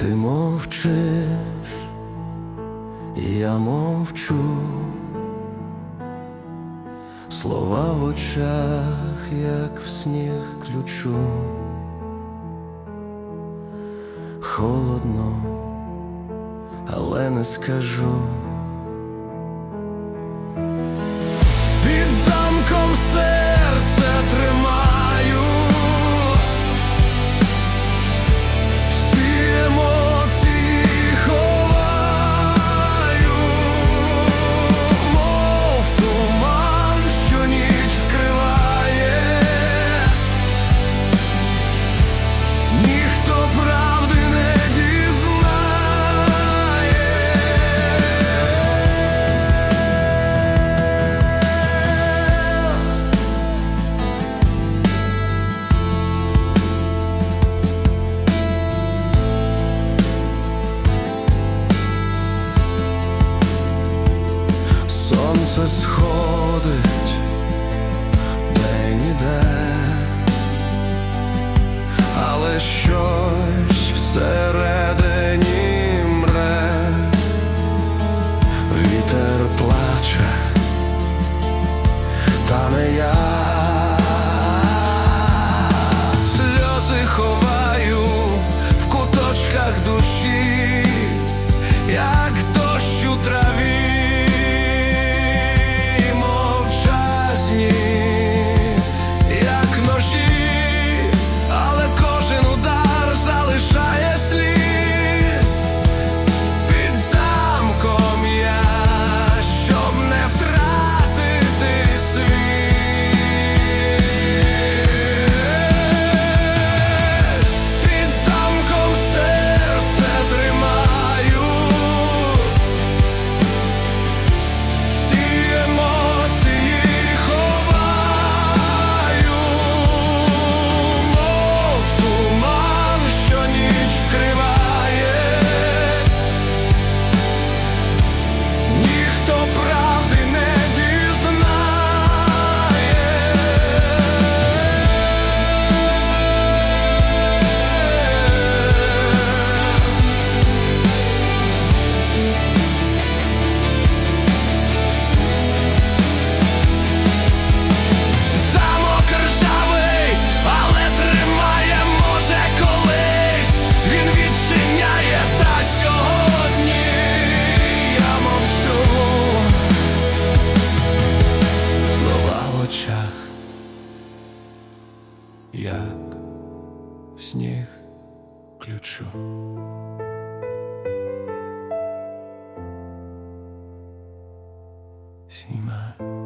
Ти мовчиш, я мовчу, слова в очах, як в сніг ключу, холодно, але не скажу. Сонце сходить день іде, але щось всередині як в сніг ключу. Сімай.